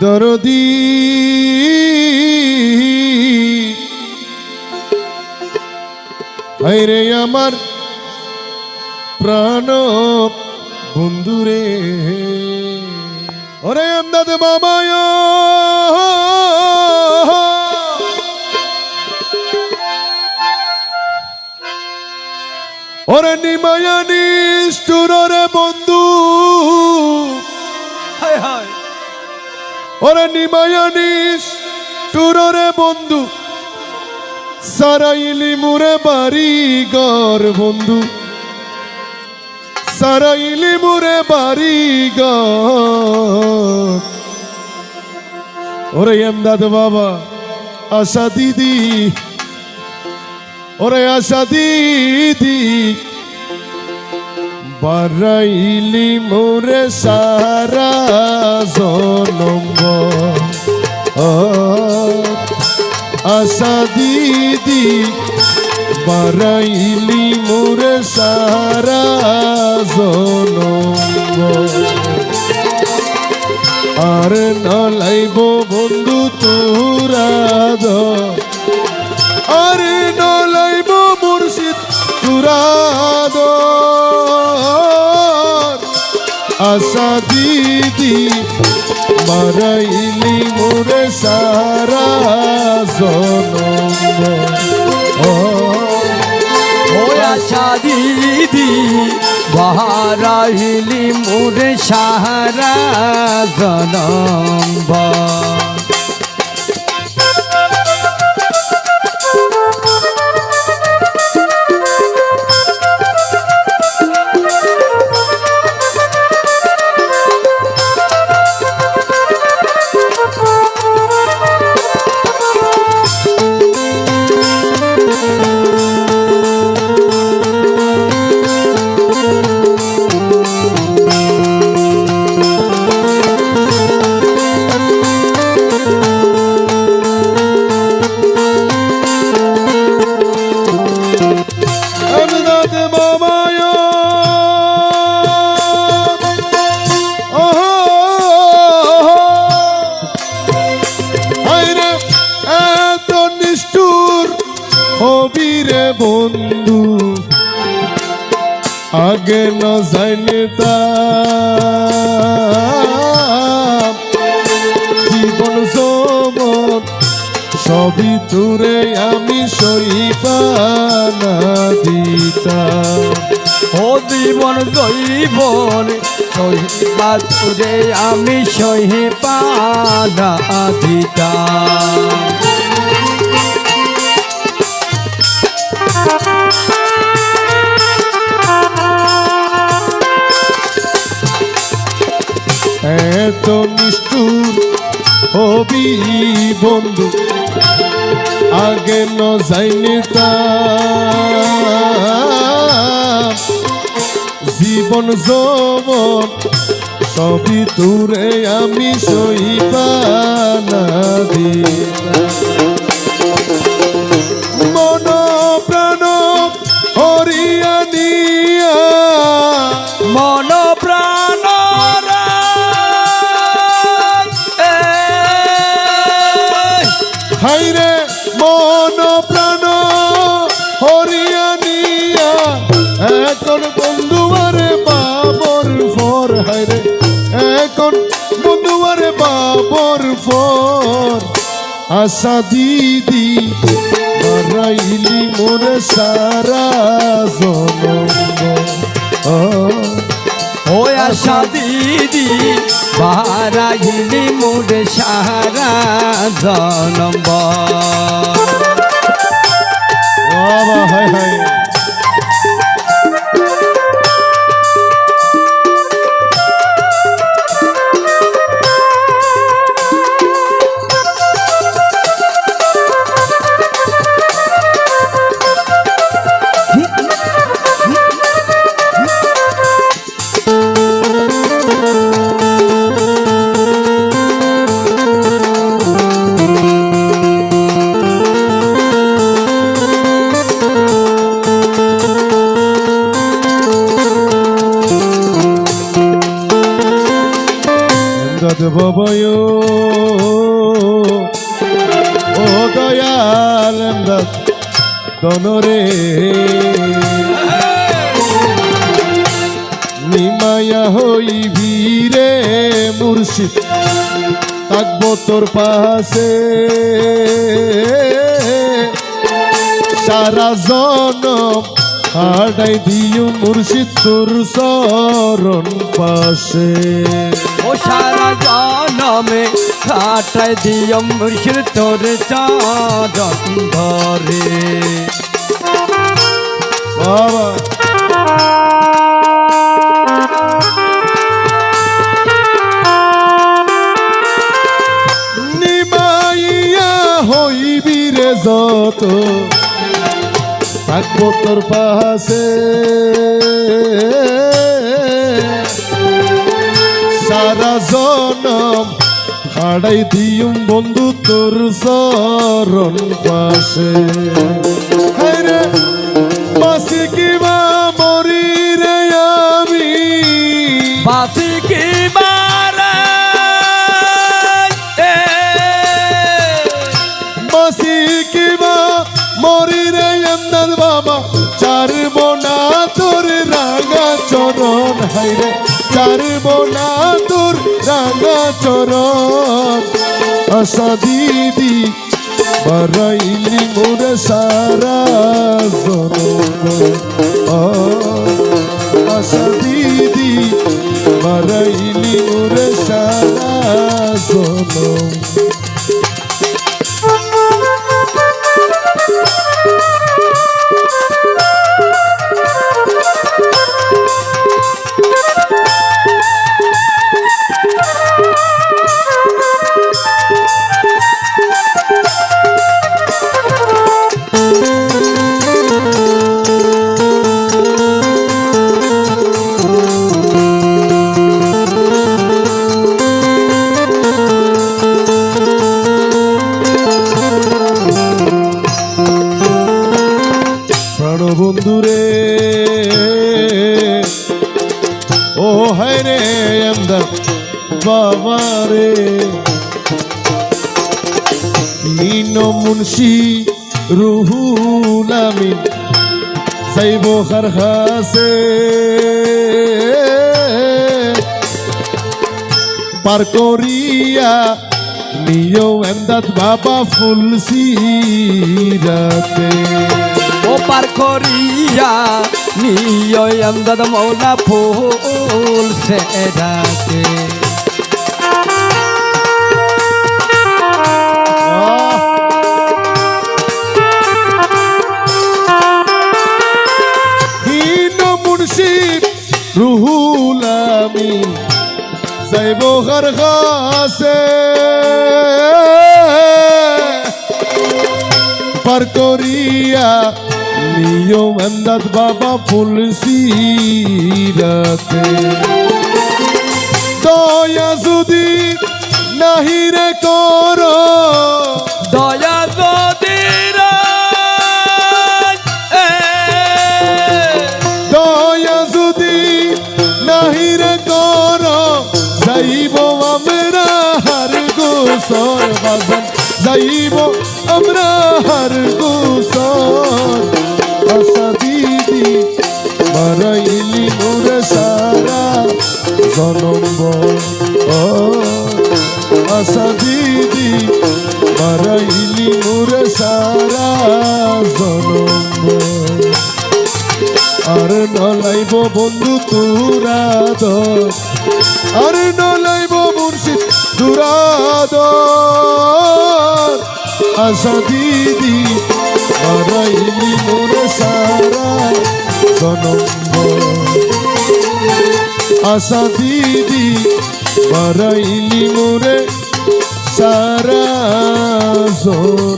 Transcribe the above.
দরদি হায়রে আমার প্রাণ বন্ধুরে। ওরে আমদাদ মামায় ওরে নিমায়া ওরে নিমায়ানিস টুররে বন্ধু। সারাইলি মুরে বাড়ি গর বন্ধু। সারাইলি মুরে বাড়ি গর ওরে এমদাদ বাবা, আশা দিদি। ওরে আশা দিদি। বারাইলি মোরে সারা জনম আশা দিদি, বারাইলি মোরে সারা জনম আর নলাইব বন্ধু তোরা আর নলাইব মুর্শিদ তুরাদ আশা দিদি মারাইলি মোরে সারা জনম। ও আশা দিদি বাহারাইলি মোরে সারা জনম্ব রে বন্ধু। আগে ন জানে সবই তোরে আমি সইবানা দিতাম ও জীবন জৈবন সহিবা তুরে আমি সহি পানা দিতা এত নিষ্ঠুর হবি বন্ধু আগে ন জীবন যৌবন সবই তোরে আমি সইবা না মন হরিয়ানিয়া এখন বন্ধুয়ারে বাবর ফর হাইরে এখন বন্ধুয়ারে বাবর ফর। আশা দিদি বারাইলি মোরে সারা জনম। ও আশা দিদি বারাইলি মুরে সারা জনম্ব 老板还可 ববয় ও দয়াল দনরে নিমায়া হই ভিরে মুর্শিদ থাকব তোর পাশে। সারা জনম হাডাই দিও মুর্শিদ তোর চরণ পাশে। ও সারা জনমে কাটাই দিও মুর্শিদ তোর চাঁদন ধরে। বাবা। নিমাইয়া হইবি রে যত থাকব তোর পাশে। সারা জনম হাড়াই দিউম বন্ধু তোর চরণ পাশে। বাসি কিবা মরি রে আমি। বাসি চার বোনা তোর রাঙা চরণ হাইরে চার বোনা তোর রাঙা চরণ। আশা দিদি বারাইলি মোর সারা আশা দিদি বারাইলি মুন্সি রুহুল আমিন। সাইব খারখাসে পার করিয়া নিয় এমদাদ বাবা ফুল সিরাতে। ও পার করিয়া নিয় আমদাদ মৌলা ফুল সে রুহুল আমিন। যাইব ঘর কাছে। পার করিয়া নিয়ম এমদাদ বাবা ফুল সিরাতে। দয়া যদি নাহিরে করো। দয়া যাইব আমরা হার গোসর বাজান যাইব আমরা হার গোসর আশা দিদি মারাইলি মোরে সারা জনম ও আশা দিদি মারাইলি মোরে সারা জনম আর নলাইব বন্ধু তুরাদ আর নলাইব মুর্শিদ তুরাদ আশা দিদি মারাইলি মোর সারা জনম আশা দিদি মারাইলি মোরে সারা জনম